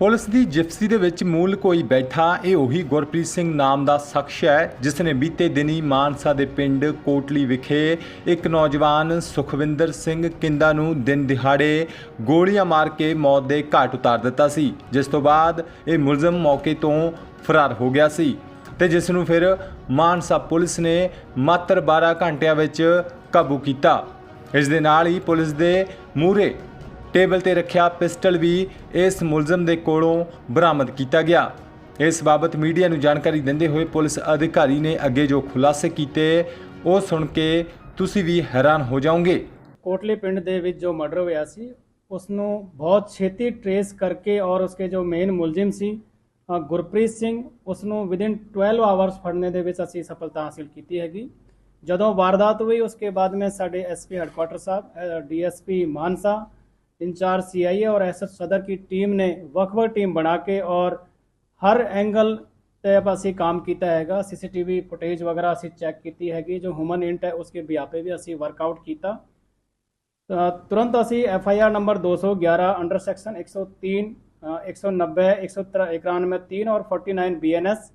Police ਦੀ Gypsy ਦੇ ਵਿੱਚ ਮੂਲ ਕੋਈ ਬੈਠਾ, ਇਹ ਉਹੀ ਗੁਰਪ੍ਰੀਤ ਸਿੰਘ ਨਾਮ ਦਾ ਸ਼ਖਸ ਹੈ ਜਿਸ ਨੇ ਬੀਤੇ ਦਿਨੀ ਮਾਨਸਾ ਦੇ ਪਿੰਡ ਕੋਟਲੀ ਵਿਖੇ ਇੱਕ ਨੌਜਵਾਨ ਸੁਖਵਿੰਦਰ ਸਿੰਘ ਕਿੰਦਾ ਨੂੰ ਦਿਨ ਦਿਹਾੜੇ ਗੋਲੀਆਂ ਮਾਰ ਕੇ ਮੌਤ ਦੇ ਘਾਟ ਉਤਾਰ ਦਿੱਤਾ ਸੀ, ਜਿਸ ਤੋਂ ਬਾਅਦ ਇਹ ਮੁਲਜ਼ਮ ਮੌਕੇ ਤੋਂ ਫਰਾਰ ਹੋ ਗਿਆ ਸੀ ਤੇ ਜਿਸ ਨੂੰ ਫਿਰ ਮਾਨਸਾ ਪੁਲਿਸ ਨੇ ਮਾਤਰ 12 ਘੰਟਿਆਂ ਵਿੱਚ ਕਾਬੂ ਕੀਤਾ। ਇਸ ਦੇ ਨਾਲ ਹੀ ਪੁਲਿਸ ਦੇ ਮੂਹਰੇ ਟੇਬਲ ਤੇ ਰੱਖਿਆ ਪਿਸਟਲ ਵੀ ਇਸ ਮੁਲਜ਼ਮ ਦੇ ਕੋਲੋਂ ਬਰਾਮਦ ਕੀਤਾ ਗਿਆ। ਇਸ ਬਾਬਤ ਮੀਡੀਆ ਨੂੰ ਜਾਣਕਾਰੀ ਦਿੰਦੇ ਹੋਏ ਪੁਲਿਸ ਅਧਿਕਾਰੀ ਨੇ ਅੱਗੇ ਜੋ ਖੁਲਾਸੇ ਕੀਤੇ, ਉਹ ਸੁਣ ਕੇ ਤੁਸੀਂ ਵੀ ਹੈਰਾਨ ਹੋ ਜਾਓਗੇ। ਕੋਟਲੇ ਪਿੰਡ ਦੇ ਵਿੱਚ ਜੋ ਮਰਡਰ ਹੋਇਆ ਸੀ ਉਸ ਨੂੰ ਬਹੁਤ ਛੇਤੀ ਟਰੇਸ ਕਰਕੇ ਔਰ ਉਸਕੇ ਜੋ ਮੇਨ ਮੁਲਜ਼ਮ ਸੀ ਗੁਰਪ੍ਰੀਤ ਸਿੰਘ ਉਸ ਨੂੰ ਵਿਦਿਨ 12 ਆਵਰਸ ਫੜਨੇ ਦੇ ਵਿੱਚ ਅਸੀਂ ਸਫਲਤਾ ਹਾਸਿਲ ਕੀਤੀ ਹੈਗੀ। ਜਦੋਂ ਵਾਰਦਾਤ ਹੋਈ, ਉਸਕੇ ਬਾਅਦ ਮੈਂ ਸਾਡੇ ਐਸਪੀ ਹੈਡਕੁਆਟਰ ਸਾਹਿਬ DSP Mansa इंचार्ज सीआईए और एसएस सदर की टीम ਨੇ ਵੱਖ-ਵੱਖ ਟੀਮ ਬਣਾ ਕੇ ਔਰ ਹਰ ਐਂਗਲ ਤੇ ਅਸੀਂ ਕੰਮ ਕੀਤਾ ਹੈਗਾ ਸੀਸੀਟੀਵੀ ਫੁਟੇਜ ਵਗੈਰਾ ਅਸੀਂ ਚੈੱਕ ਕੀਤੀ ਹੈਗੀ ਜੋ ਹਿਊਮਨ ਇੰਟ ਹੈ ਉਸਕੇ ਵਿਆਪੇ ਵੀ ਅਸੀਂ ਵਰਕਆਊਟ ਕੀਤਾ ਤਾਂ ਤੁਰੰਤ ਅਸੀਂ F I R number 211 under section 103 ਅ, 190 191 3 और 49 बीएनएस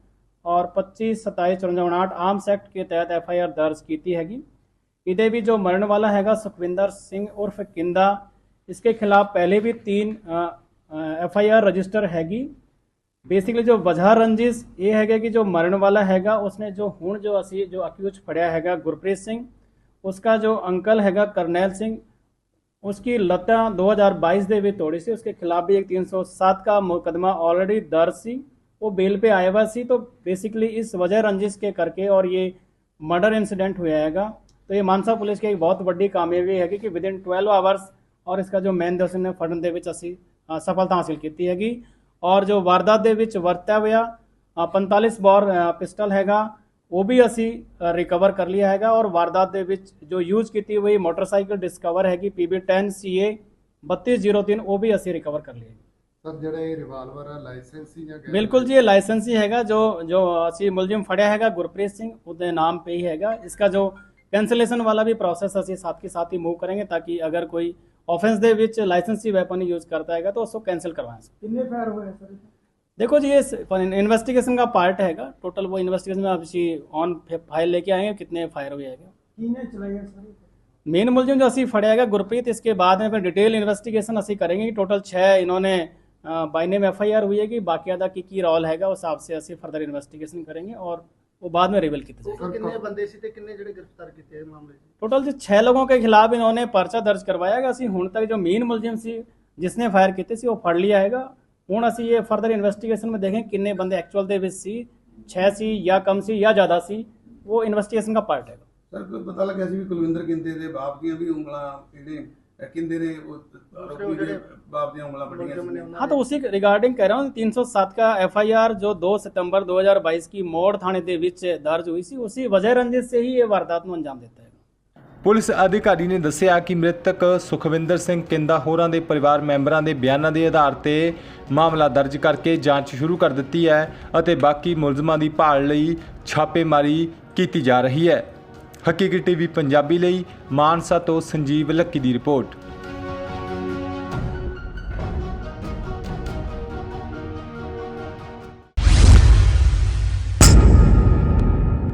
और 25 27 54 ਆਰਮਸ ਐਕਟ के तहत एफ आई आर दर्ज ਕੀਤੀ ਹੈਗੀ ਇਹਦੇ ਵੀ ਜੋ ਮਰਨ ਵਾਲਾ ਹੈਗਾ ਸੁਖਵਿੰਦਰ ਸਿੰਘ ਉਰਫ ਕਿੰਦਾ इसके खिलाफ पहले भी तीन एफआईआर रजिस्टर हैगी। बेसिकली जो वजह रंजिश, ये है कि जो मरण वाला हैगा, उसने जो हूँ जो असी, जो अक्यूज फड़िया हैगा, गुरप्रीत सिंह, उसका जो अंकल हैगा, करनैल सिंह, उसकी लत्ता 2022 तोड़ी ਵਿੱਚ उसके खिलाफ़ भी एक तीन सौ 307 का मुकदमा ऑलरेडी दर्ज सी। वो बेल पे आया हुआ सी तो बेसिकली इस वजह रंजिश के करके और ये मर्डर इंसिडेंट हुआ हैगा। तो ये मानसा पुलिस की एक बहुत बड़ी कामयाबी है कि विद इन ट्वेल्व आवर्स ਔਰ ਇਸ ਦਾ ਜੋ ਮੈਨ ਦੋਸ਼ ਨੇ ਫੜਨ ਦੇ ਵਿੱਚ ਅਸੀਂ ਸਫਲਤਾ ਹਾਸਿਲ ਕੀਤੀ ਹੈਗੀ। ਔਰ ਜੋ ਵਾਰਦਾਤ ਦੇ ਵਿੱਚ ਵਰਤਿਆ ਹੋਇਆ 45 ਬੋਰ ਪਿਸਟਲ ਹੈਗਾ ਉਹ ਵੀ ਅਸੀਂ ਰਿਕਵਰ ਕਰ ਲਿਆ ਹੈਗਾ। ਔਰ ਵਾਰਦਾਤ ਦੇ ਵਿੱਚ ਜੋ ਯੂਜ਼ ਕੀਤੀ ਹੋਈ ਮੋਟਰਸਾਈਕਲ ਡਿਸਕਵਰ ਹੈਗੀ ਪੀਬੀ 10 ਸੀਏ 3203 ਉਹ ਵੀ ਅਸੀਂ ਰਿਕਵਰ ਕਰ ਲਿਆ ਸਰ ਜਿਹੜੇ ਰਿਵਾਲਵਰ ਆ ਲਾਇਸੈਂਸ ਹੀ ਜਾਂ ਬਿਲਕੁਲ ਜੀ ਇਹ ਲਾਇਸੈਂਸ ਹੀ ਹੈਗਾ ਜੋ ਜੋ ਅਸੀਂ ਮੁਲਜ਼ਮ ਫੜਿਆ ਹੈਗਾ ਗੁਰਪ੍ਰੀਤ ਸਿੰਘ ਉਹਦੇ ਨਾਮ ਤੇ ਹੀ ਹੈਗਾ। ਇਸਕਾ ਜੋ कैंसलेशन वाला भी प्रोसेस असं साथ के साथ ही मूव करेंगे ताकि अगर कोई ऑफेंस दे विच लाइसेंसी वेपन यूज़ करता है तो उसको कैंसिल करवाएँ कितने फायर हुए सर देखो जी ये इन्वेस्टिगेशन का पार्ट हैगा। टोटल वो इन्वेस्टिगेशन में आप जी ऑन फ़ाइल लेके आएँगे कितने फायर हुए हैं मेन मुलजिम जो असी आएगा गुरप्रीत इसके बाद में फिर डिटेल इन्वेस्टिगेशन असी करेंगे टोटल छः इन्होंने बाइनेम एफ़ आई आर हुई है कि बाकायदा की की रोल हैगा उस हिसाब से असी फर्दर इन्वेस्टिगेशन करेंगे और ਔਰ ਉਹ बाद में रिवील किया जाएगा ਸਰ, ਕਿੰਨੇ ਬੰਦੇ ਸੀ ਤੇ ਕਿੰਨੇ ਜਿਹੜੇ ਗ੍ਰਿਫਤਾਰ ਕੀਤੇ ਇਹ ਮਾਮਲੇ 'ਚ ਟੋਟਲ ਜੋ 6 ਲੋਗों के खिलाफ इन्होंने पर्चा ਦਰਜ ਕਰਵਾਇਆ ਹੈਗਾ ਅਸੀਂ ਹੁਣ ਤੱਕ ਜੋ ਮੇਨ ਮੁਲਜ਼ਮ ਸੀ ਜਿਸਨੇ ਫਾਇਰ ਕੀਤੇ ਸੀ ਉਹ ਫੜ ਲਿਆ ਹੈਗਾ ਹੁਣ ਅਸੀਂ ਇਹ ਫਰਦਰ ਇਨਵੈਸਟੀਗੇਸ਼ਨ में देखें ਕਿੰਨੇ ਬੰਦੇ ਐਕਚੁਅਲ ਦੇ ਵਿੱਚ ਸੀ 6 ਸੀ ਜਾਂ ਕਮ ਸੀ ਜਾਂ ਜ਼ਿਆਦਾ ਸੀ ਉਹ ਇਨਵੈਸਟੀਗੇਸ਼ਨ ਦਾ ਪਾਰਟ ਹੈਗਾ ਸਰ ਕੋਈ ਪਤਾ ਲੱਗਿਆ ਸੀ ਵੀ ਕੁਲਵਿੰਦਰ ਕਿੰਦੇ ਦੇ ਬਾਪ ਦੀਆਂ ਵੀ ਉਂਗਲਾਂ ਇਹਨੇ ਅਹ ਕਿੰਦੇ ਨੇ ਉਹ ਆਰੋਪੀ ਦੇ ਜਿਹੜੇ ਬਾਪ ਦੀਆਂ ਉਂਗਲਾਂ ਵੱਡੀਆਂ ਮੁਲਜ਼ਮ ਨੇ ਸੀ ਉਹਨਾਂ हाँ तो उसी रिगार्डिंग कह रहा हूँ 307 का एफआईआर जो 2 सितंबर 2022 की ਮੋੜ ਥਾਣੇ ਦੇ ਵਿੱਚ ਦਰਜ ਹੋਈ ਸੀ ਉਸੇ ਵਜ੍ਹਾ ਰੰਜਿਸ਼ से ही ये वारदात ਨੂੰ ਅੰਜਾਮ ਦਿੱਤਾ ਹੈ ਪੁਲਿਸ ਅਧਿਕਾਰੀ ਨੇ ਦੱਸਿਆ ਕਿ ਮ੍ਰਿਤਕ ਸੁਖਵਿੰਦਰ ਸਿੰਘ ਕਿੰਦਾ ਹੋਰਾਂ ਦੇ ਪਰਿਵਾਰ ਮੈਂਬਰਾਂ ਦੇ ਬਿਆਨਾਂ ਦੇ ਆਧਾਰ ਤੇ ਮਾਮਲਾ ਦਰਜ ਕਰਕੇ ਜਾਂਚ ਸ਼ੁਰੂ ਕਰ ਦਿੱਤੀ ਹੈ ਅਤੇ ਬਾਕੀ ਮੁਲਜ਼ਮਾਂ ਦੀ ਭਾਲ ਲਈ ਛਾਪੇਮਾਰੀ ਕੀਤੀ ਜਾ ਰਹੀ ਹੈ ਹਕੀਕੀ ਟੀਵੀ ਪੰਜਾਬੀ ਲਈ ਮਾਨਸਾ ਤੋਂ ਸੰਜੀਵ ਲੱਕੀ ਦੀ ਰਿਪੋਰਟ।